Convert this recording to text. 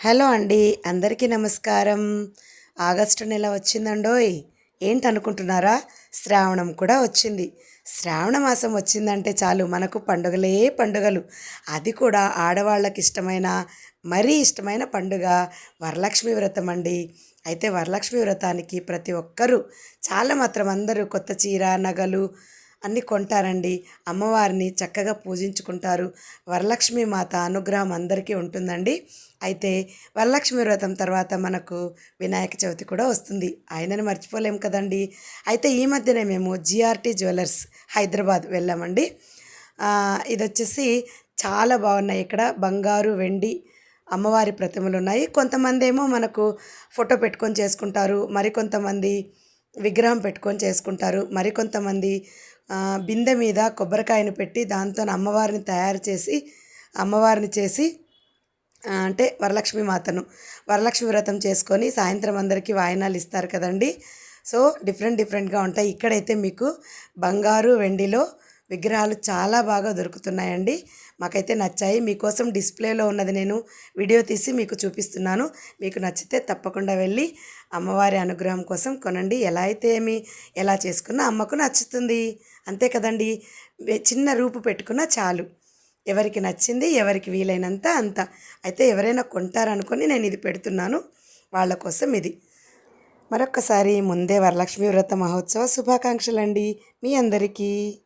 Hello అండి అందరికీ నమస్కారం. ఆగస్టు నెల వచ్చిందండోయ్. ఏంటి అనుకుంటున్నారా శ్రావణం కూడా వచ్చింది. శ్రావణ మాసం వచ్చిందంటే చాలు మనకు పండుగలే పండుగలు. అది కూడా ఆడవాళ్ళకి ఇష్టమైన మరీ ఇష్టమైన పండుగ వరలక్ష్మి వ్రతం అండి. అయితే వరలక్ష్మి వ్రతానికి ప్రతి ఒక్కరూ చాలా మాత్రం అందరూ కొత్త చీర నగలు అన్ని కొంటారండి. అమ్మవారిని చక్కగా పూజించుకుంటారు. వరలక్ష్మి మాత అనుగ్రహం అందరికీ ఉంటుందండి. అయితే వరలక్ష్మి వ్రతం తర్వాత మనకు వినాయక చవితి కూడా వస్తుంది. ఆయనని మర్చిపోలేం కదండి. అయితే ఈ మధ్యనే మేము జిఆర్టీ జ్యువెలర్స్ హైదరాబాద్ వెళ్ళామండి. ఇది వచ్చేసి చాలా బాగున్నాయి ఇక్కడ. బంగారు వెండి అమ్మవారి ప్రతిమలు ఉన్నాయి. కొంతమంది ఏమో మనకు ఫోటో పెట్టుకొని చేసుకుంటారు. మరికొంతమంది విగ్రహం పెట్టుకొని చేసుకుంటారు. మరికొంతమంది బిందె మీద కొబ్బరికాయను పెట్టి దాంతో అమ్మవారిని తయారు చేసి అమ్మవారిని చేసి అంటే వరలక్ష్మి మాతను వరలక్ష్మి వ్రతం చేసుకొని సాయంత్రం అందరికీ వాయినాలు ఇస్తారు కదండి. సో డిఫరెంట్ డిఫరెంట్గా ఉంటాయి. ఇక్కడైతే మీకు బంగారు వెండిలో విగ్రహాలు చాలా బాగా దొరుకుతున్నాయండి. మాకైతే నచ్చాయి. మీకోసం డిస్ప్లేలో ఉన్నది నేను వీడియో తీసి మీకు చూపిస్తున్నాను. మీకు నచ్చితే తప్పకుండా వెళ్ళి అమ్మవారి అనుగ్రహం కోసం కొనండి. ఎలా అయితే ఏమి ఎలా చేసుకున్నా అమ్మకు నచ్చుతుంది. అంతే కదండి. చిన్న రూపు పెట్టుకున్నా చాలు. ఎవరికి నచ్చింది ఎవరికి వీలైనంత అంత. అయితే ఎవరైనా కొంటారనుకొని నేను ఇది పెడుతున్నాను. వాళ్ళ కోసం ఇది. మరొక్కసారి ముందే వరలక్ష్మి వ్రత మహోత్సవ శుభాకాంక్షలండి. మీ అందరికీ.